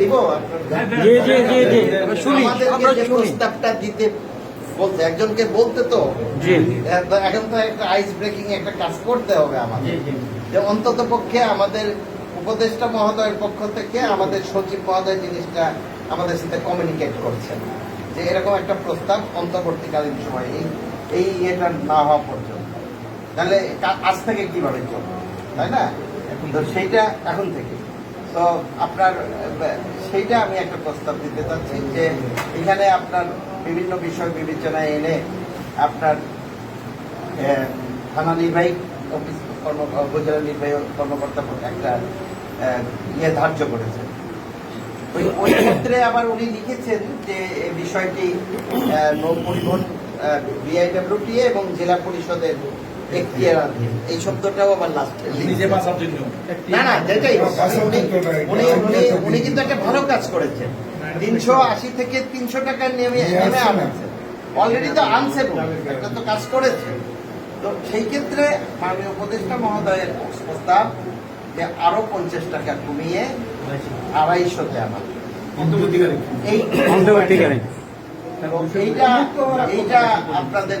দিব? জি জি জি জি। শুনি আমরা প্রস্তাবটা দিতে বলতে একজনকে বলতে তো। এখন তো একটা আইস ব্রেকিং একটা কাজ করতে হবে আমাদের। যে অন্তত পক্ষে আমাদের উপদেষ্টা মহোদয়ের পক্ষ থেকে আমাদের সচিব মহোদয় জিনিসটা আমাদের সাথে কমিউনিকেট করছেন। যে এরকম একটা প্রস্তাব অন্তর্বর্তীকালীন সময়ে এই এই এটা না হওয়া পর্যন্ত। তাহলে আজ থেকে কীভাবে চলবে? তাই না? তো সেইটা এখন থেকে। তো আপনার সেইটা আমি একটা প্রস্তাব দিতে চাচ্ছি যে এখানে আপনার বিভিন্ন বিষয় বিবেচনায় এনে আপনার থানা নির্বাহী অফিস কর্ম, উপজেলা নির্বাহী কর্মকর্তা একটা ইয়ে ধার্য করেছে। ওই ওই ক্ষেত্রে আবার উনি লিখেছেন যে এই বিষয়টি নৌ পরিবহন বিআইডব্লিউটিএ এবং জেলা পরিষদের এই শব্দটাও আবার লাস্টে নিজে বাঁচার জন্য। না না যেটাই উনি উনি উনি উনি কিন্তু একটা ভালো কাজ করেছেন। তিনশো আশি থেকে তিনশো টাকা নেমে নেমে অলরেডি তো আনছে একটা তো কাজ করেছে। তো সেই ক্ষেত্রে মাননীয় উপদেষ্টা মহোদয়ের প্রস্তাব যে আরও পঞ্চাশ টাকা কমিয়ে আড়াইশোতে অন্তর্বর্তীকালে এই এইটা আপনাদের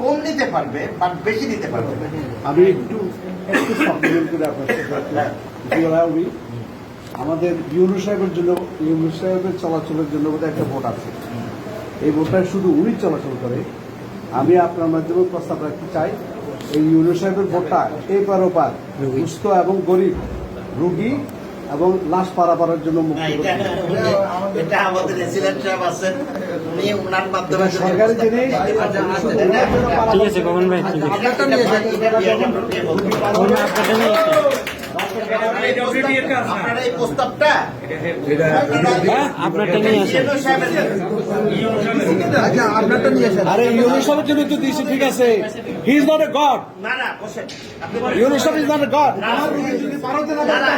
কম নিতে পারবে বাট বেশি নিতে পারবে। আমি একটু একটু সাপ্লিমেন্ট করে আপনার উনি আমাদের ইউনু সাহেবের জন্য ইউনু সাহেবের চলাচলের জন্য বোধহয় একটা ভোট আছে। এই ভোটটা শুধু উনি চলাচল করে। আমি আপনার মাধ্যমে প্রস্তাব রাখতে চাই এই ইউনু সাহেবের ভোটটা এপার ওপার। সুস্থ এবং গরিব রুগী এবং লাশ পারাপারের জন্য মুক্ত এটা আমাদের রেসিডেন্ট সাহেব আছেন উনি ওনার মাধ্যমে সরকারি জিনিস ঠিক আছে ভাই ঠিক আছে। নিয়ে। আপনার এই প্রস্তাবটা হ্যাঁ আপনারটা নিয়ে আসেন আরে ইউনু জন্য তো দিয়েছি ঠিক আছে he is not a god না না বসেন আপনি বলেন। ইউনু সাহেব ইজ নট এ গড না, আমার রুগী যদি ভারতে না না,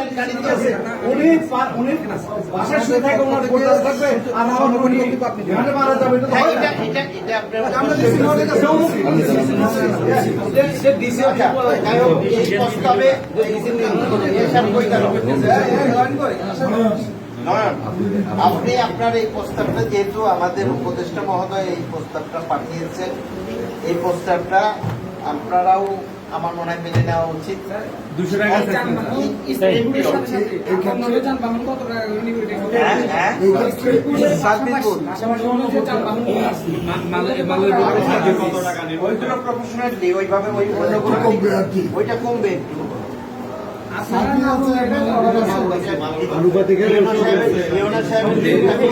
আছে। উনি উনি শুয়ে থাকে, ওনার থাকবে, আর আমার মারা যাবে, এটা। এটা- এটা- আপনার- আমরা কাছে এই কইতে হবে। আপনি আপনার এই প্রস্তাবটা যেহেতু আমাদের উপদেষ্টা মহোদয় এই প্রস্তাবটা পাঠিয়েছেন এই প্রস্তাবটা আপনারাও আমার মনে হয় মেনে নেওয়া উচিত। দুশো টাকা হ্যাঁ। হ্যাঁ ওইগুলো প্রফেশনালি ওইভাবে ওই। ওইটা কমবে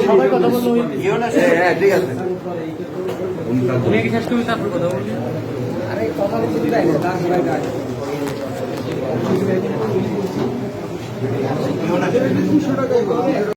সবাই কথা হ্যাঁ, ঠিক আছে। তুমি কি